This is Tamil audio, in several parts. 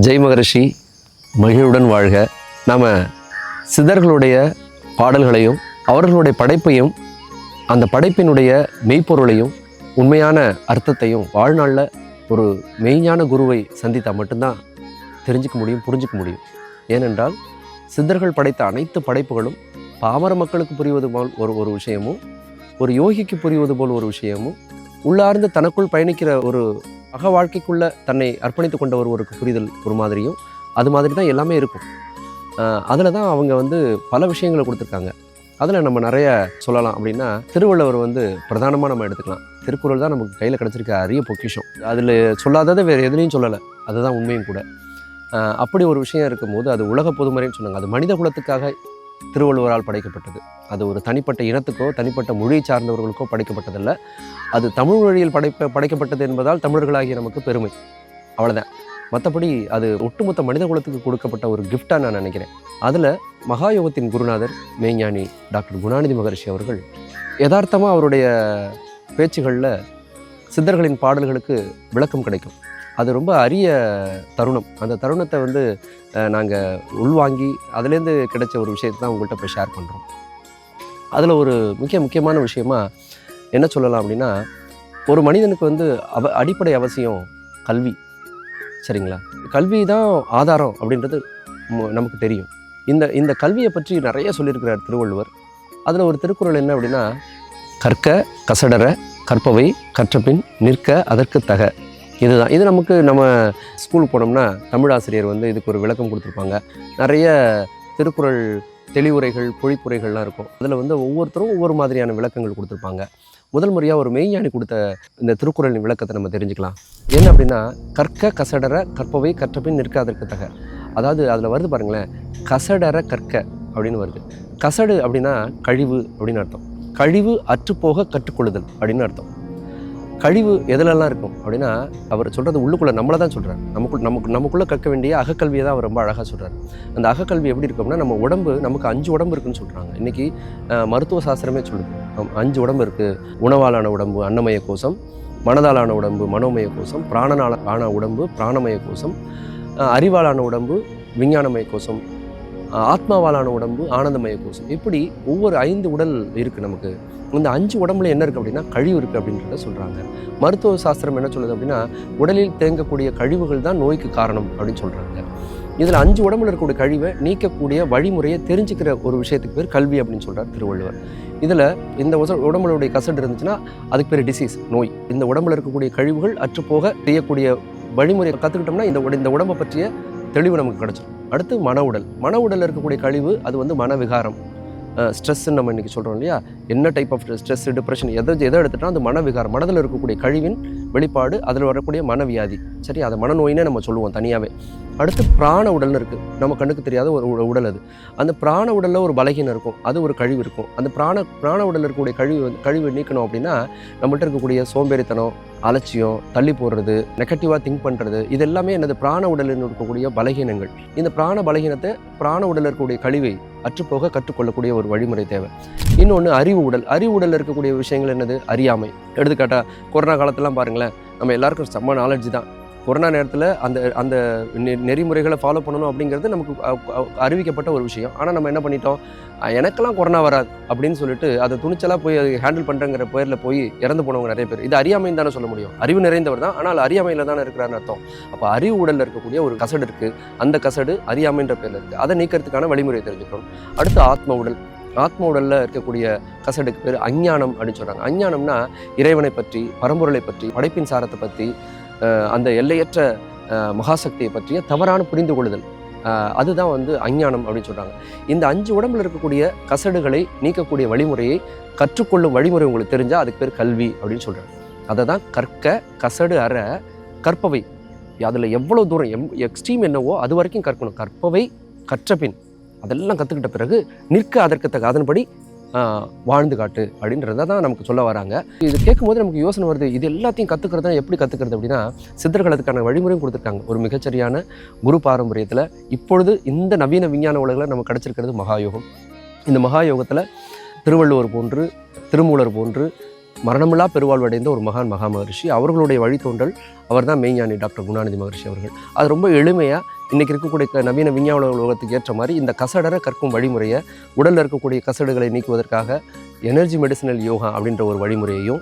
ஜெய் மகரிஷி மகிழுடன் வாழ்க. நாம் சித்தர்களுடைய பாடல்களையும் அவர்களுடைய படைப்பையும் அந்த படைப்பினுடைய மெய்ப்பொருளையும் உண்மையான அர்த்தத்தையும் வாழ்நாளில் ஒரு மெய்ஞான குருவை சந்தித்தால் மட்டும்தான் தெரிஞ்சுக்க முடியும் புரிஞ்சுக்க முடியும். ஏனென்றால் சித்தர்கள் படைத்த அனைத்து படைப்புகளும் பாமர மக்களுக்கு புரிவது போல் ஒரு ஒரு விஷயமும் ஒரு யோகிக்கு புரிவது போல் ஒரு விஷயமும் உள்ளார்ந்து தனக்குள் பயணிக்கிற ஒரு அக வாழ்க்கைக்குள்ள தன்னை அர்ப்பணித்து கொண்ட ஒருவருக்கு புரிதல் ஒரு மாதிரியும் அது மாதிரி தான் எல்லாமே இருக்கும். அதில் தான் அவங்க வந்து பல விஷயங்களை கொடுத்துருக்காங்க. அதில் நம்ம நிறைய சொல்லலாம் அப்படின்னா திருவள்ளுவர் வந்து பிரதானமாக நம்ம எடுத்துக்கலாம். திருக்குறள் தான் நமக்கு கையில் கிடச்சிருக்க அரிய பொக்கிஷம். அதில் சொல்லாததை வேறு எதுலேயும் சொல்லலை. அதுதான் உண்மையும் கூட. அப்படி ஒரு விஷயம் இருக்கும்போது அது உலக பொதுமறைன்னு சொன்னாங்க. அது மனித குலத்துக்காக திருவள்ளுவரால் படைக்கப்பட்டது. அது ஒரு தனிப்பட்ட இனத்துக்கோ தனிப்பட்ட மொழி சார்ந்தவர்களுக்கோ படைக்கப்பட்டதல்ல. அது தமிழ் மொழியில் படைப்ப படைக்கப்பட்டது என்பதால் தமிழர்களாகிய நமக்கு பெருமை. அவ்வளோதான் மற்றபடி அது ஒட்டுமொத்த மனித குலத்துக்கு கொடுக்கப்பட்ட ஒரு கிஃப்டாக நான் நினைக்கிறேன். அதில் மகாயோகத்தின் குருநாதர் மெய்ஞானி டாக்டர் குணாநிதி மகரிஷி அவர்கள் யதார்த்தமாக அவருடைய பேச்சுகளில் சித்தர்களின் பாடல்களுக்கு விளக்கம் கிடைக்கும். அது ரொம்ப அரிய தருணம். அந்த தருணத்தை வந்து நாங்கள் உள்வாங்கி அதுலேருந்து கிடைச்ச ஒரு விஷயத்தை தான் உங்கள்கிட்ட போய் ஷேர் பண்ணுறோம் அதில் ஒரு முக்கிய முக்கியமான விஷயமா என்ன சொல்லலாம் அப்படின்னா ஒரு மனிதனுக்கு வந்து அவ அடிப்படை அவசியம் கல்வி. சரிங்களா? கல்வி தான் ஆதாரம் அப்படின்றது நமக்கு தெரியும். இந்த இந்த கல்வியை பற்றி நிறைய சொல்லியிருக்கிறார் திருவள்ளுவர். அதில் ஒரு திருக்குறள் என்ன அப்படின்னா கற்க கசடர கற்பவை கற்றபின் நிற்க அதற்கு தக. இதுதான். இது நமக்கு நம்ம ஸ்கூலுக்கு போனோம்னா தமிழ் ஆசிரியர் வந்து இதுக்கு ஒரு விளக்கம் கொடுத்துருப்பாங்க. நிறைய திருக்குறள் தெளிவுரைகள் பொழிப்புரைகள்லாம் இருக்கும். அதில் வந்து ஒவ்வொருத்தரும் ஒவ்வொரு மாதிரியான விளக்கங்கள் கொடுத்துருப்பாங்க. முதல் முறையாக ஒரு மெய்ஞானி கொடுத்த இந்த திருக்குறளின் விளக்கத்தை நம்ம தெரிஞ்சுக்கலாம். என்ன அப்படின்னா கற்க கசடர கற்பவை கற்றபின் நிற்க அதற்கு தக. அதாவது அதில் வருது பாருங்களேன் கசடர கற்க அப்படின்னு வருது. கசடு அப்படின்னா கழிவு அப்படின்னு அர்த்தம். கழிவு அற்றுப்போக கற்றுக்கொள்ளுதல் அப்படின்னு அர்த்தம். கழிவு எதுலெல்லாம் இருக்கும் அப்படின்னா அவர் சொல்கிறது உள்ளுக்குள்ளே நம்மளை தான் சொல்கிறார் நமக்குள் நமக்கு நமக்குள்ளே கற்க வேண்டிய அகக்கல்வியை தான் அவர் ரொம்ப அழகாக சொல்கிறார் அந்த அகக்கல்வி எப்படி இருக்கும்னா நம்ம உடம்பு நமக்கு அஞ்சு உடம்பு இருக்குன்னு சொல்கிறாங்க இன்றைக்கி மருத்துவ சாஸ்திரமே சொல்லுது. அஞ்சு உடம்பு இருக்குது உணவாலான உடம்பு அன்னமய கோஷம் மனதாலான உடம்பு மனோமய கோஷம் பிராணனால ஆன உடம்பு பிராணமய கோஷம் அறிவாலான உடம்பு விஞ்ஞானமய கோஷம் ஆத்மாவாலான உடம்பு ஆனந்தமய கோஷம். இப்படி ஒவ்வொரு ஐந்து உடல் இருக்குது நமக்கு. இந்த அஞ்சு உடம்புல என்ன இருக்குது அப்படின்னா கழிவு இருக்குது அப்படின்றத சொல்கிறாங்க மருத்துவ சாஸ்திரம் என்ன சொல்லுது அப்படின்னா உடலில் தேங்கக்கூடிய கழிவுகள் தான் நோய்க்கு காரணம் அப்படின்னு சொல்கிறாங்க இதில் அஞ்சு உடம்புல இருக்கக்கூடிய கழிவை நீக்கக்கூடிய வழிமுறையை தெரிஞ்சுக்கிற ஒரு விஷயத்துக்கு பேர் கல்வி அப்படின்னு சொல்கிறார் திருவள்ளுவர். இதில் இந்த உச- உடம்புடைய கசடு இருந்துச்சுன்னா அதுக்கு பேர் டிசீஸ் நோய். இந்த உடம்புல இருக்கக்கூடிய கழிவுகள் அற்றுப்போக செய்யக்கூடிய வழிமுறையை கற்றுக்கிட்டோம்னா இந்த இந்த உடம்பை பற்றிய தெளிவு நமக்கு கிடச்சிடும் அடுத்து மன உடல். மன உடலில் இருக்கக்கூடிய கழிவு அது வந்து மனவிகாரம். ஸ்ட்ரெஸ்ன்னு நம்ம இன்றைக்கி சொல்கிறோம் இல்லையா? என்ன டைப் ஆஃப் ஸ்ட்ரெஸ் டிப்ரெஷன் எதை எதை எடுத்துட்டால் அந்த மனவிகாரம். மனதில் இருக்கக்கூடிய கழிவின் வெளிப்பாடு அதில் வரக்கூடிய மனவியாதி. சரி அதை மனநோயினே நம்ம சொல்லுவோம் தனியாகவே அடுத்து பிராண உடல்னு இருக்குது நம்ம கண்ணுக்கு தெரியாத ஒரு உடல் அது. அந்த பிராண உடலில் ஒரு பலகீனம் இருக்கும். அது ஒரு கழிவு இருக்கும். அந்த பிராண பிராண உடலில் இருக்கக்கூடிய கழிவு கழிவு நீக்கணும் அப்படின்னா நம்மள்ட்ட இருக்கக்கூடிய சோம்பேறித்தனம் அலட்சியம் தள்ளி போடுறது நெகட்டிவாக திங்க் பண்ணுறது இது எல்லாமே என்னது? பிராண உடலில் இருக்கக்கூடிய பலகீனங்கள். இந்த பிராண பலகீனத்தை பிராண உடலில் இருக்கக்கூடிய கழிவை அற்றுப்போக கற்றுக்கொள்ளக்கூடிய ஒரு வழிமுறை தேவை. இன்னொன்று அறிவு உடல். அறிவு உடலில் இருக்கக்கூடிய விஷயங்கள் என்னது? அறியாமை. எடுத்துக்காட்டாக கொரோனா காலத்திலாம் பாருங்களேன் நம்ம எல்லாருக்கும் செம்ம நாலேஜ் தான். கொரோனா நேரத்தில் அந்த அந்த நெ- நெறிமுறைகளை ஃபாலோ பண்ணணும் அப்படிங்கிறது நமக்கு அறிவிக்கப்பட்ட ஒரு விஷயம். ஆனால் நம்ம என்ன பண்ணிட்டோம்? எனக்கெல்லாம் கொரோனா வராது அப்படின்னு சொல்லிட்டு அதை துணிச்சலாக போய் அதை ஹேண்டில் பண்ணுறங்கிற பேரில் போய் இறந்து போனவங்க நிறைய பேர். இது அறியாமைன்னு தானே சொல்ல முடியும். அறிவு நிறைந்தவர் தான். ஆனால் அறியாமையில் தானே இருக்கிறான்னு அர்த்தம். அப்போ அறிவு உடலில் இருக்கக்கூடிய ஒரு கசடு இருக்குது அந்த கசடு அறியாமைன்ற பேரில் இருக்குது அதை நீக்கிறதுக்கான வழிமுறை தெரிஞ்சுக்கணும். அடுத்து ஆத்ம உடல். ஆத்ம உடலில் இருக்கக்கூடிய கசடுக்கு பேர் அஞ்ஞானம் அப்படின்னு சொல்கிறாங்க அஞ்ஞானம்னா இறைவனை பற்றி பரம்பொருளை பற்றி படைப்பின் சாரத்தை பற்றி அந்த எல்லையற்ற மகாசக்தியை பற்றிய தவறான புரிந்து கொள்ளுதல் அதுதான் வந்து அஞ்ஞானம் அப்படின்னு சொல்கிறாங்க இந்த அஞ்சு உடம்புல இருக்கக்கூடிய கசடுகளை நீக்கக்கூடிய வழிமுறையை கற்றுக்கொள்ளும் வழிமுறை உங்களுக்கு தெரிஞ்சால் அதுக்கு பேர் கல்வி அப்படின்னு சொல்கிறாங்க அதை தான் கற்க கசடு அற கற்பவை. அதில் எவ்வளோ தூரம் எம் எக்ஸ்ட்ரீம் என்னவோ அது வரைக்கும் கற்கணும். கற்பவை கற்றபின். அதெல்லாம் கற்றுக்கிட்ட பிறகு நிற்க அதற்கு தக்க அதன்படி வாழ்ந்து காட்டு அப்படின்றத தான் நமக்கு சொல்ல வராங்க. இது கேட்கும்போது நமக்கு யோசனை வருது இது எல்லாத்தையும் கற்றுக்கிறதுனா எப்படி கற்றுக்கிறது அப்படின்னா சித்தர்கள் அதுக்கான வழிமுறையும் கொடுத்துருக்காங்க. ஒரு மிகச்சரியான குரு பாரம்பரியத்தில் இப்பொழுது இந்த நவீன விஞ்ஞான உலகில் நமக்கு கிடச்சிருக்கிறது மகாயோகம். இந்த மகாயோகத்தில் திருவள்ளுவர் போன்று திருமூலர் போன்று மரணமில்லா பெருவாழ்வு அடைந்த ஒரு மகான் மகா மகரிஷி அவர்களுடைய வழித்தோன்றல் அவர் தான் மெய்ஞானி டாக்டர் குணாநிதி மகரிஷி அவர்கள். அது ரொம்ப எளிமையாக இன்றைக்கி இருக்கக்கூடிய நவீன விஞ்ஞான உலகத்துக்கு ஏற்ற மாதிரி இந்த கசடர கற்கும் வழிமுறையை உடலில் இருக்கக்கூடிய கசடுகளை நீக்குவதற்காக எனர்ஜி மெடிசினல் யோகா அப்படின்ற ஒரு வழிமுறையையும்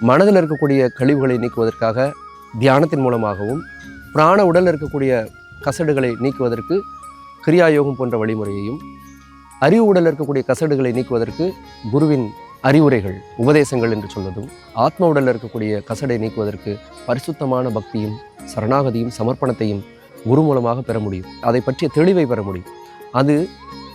மனதில் இருக்கக்கூடிய கழிவுகளை நீக்குவதற்காக தியானத்தின் மூலமாகவும் பிராண உடலில் இருக்கக்கூடிய கசடுகளை நீக்குவதற்கு கிரியா யோகம் போன்ற வழிமுறையையும் அறிவு உடலில் இருக்கக்கூடிய கசடுகளை நீக்குவதற்கு குருவின் அறிவுரைகள் உபதேசங்கள் என்று சொல்வதும் ஆத்ம உடலில் இருக்கக்கூடிய கசடை நீக்குவதற்கு பரிசுத்தமான பக்தியும் சரணாகதியும் சமர்ப்பணத்தையும் குரு மூலமாக பெற முடியும். அதை பற்றிய தெளிவை பெற முடியும். அது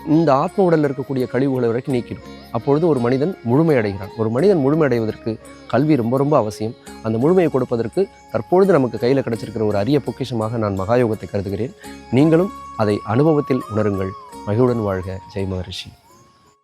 இந்த ஆத்ம உடலில் இருக்கக்கூடிய கழிவுகளை வரைக்கும் நீக்கிடும். அப்பொழுது ஒரு மனிதன் முழுமையடைகிறான் ஒரு மனிதன் முழுமையடைவதற்கு கல்வி ரொம்ப ரொம்ப அவசியம். அந்த முழுமையை கொடுப்பதற்கு தற்பொழுது நமக்கு கையில் கிடச்சிருக்கிற ஒரு அரிய பொக்கிஷமாக நான் மகாயோகத்தை கருதுகிறேன். நீங்களும் அதை அனுபவத்தில் உணருங்கள். மகிழுடன் வாழ்க. ஜெய் மகரிஷி.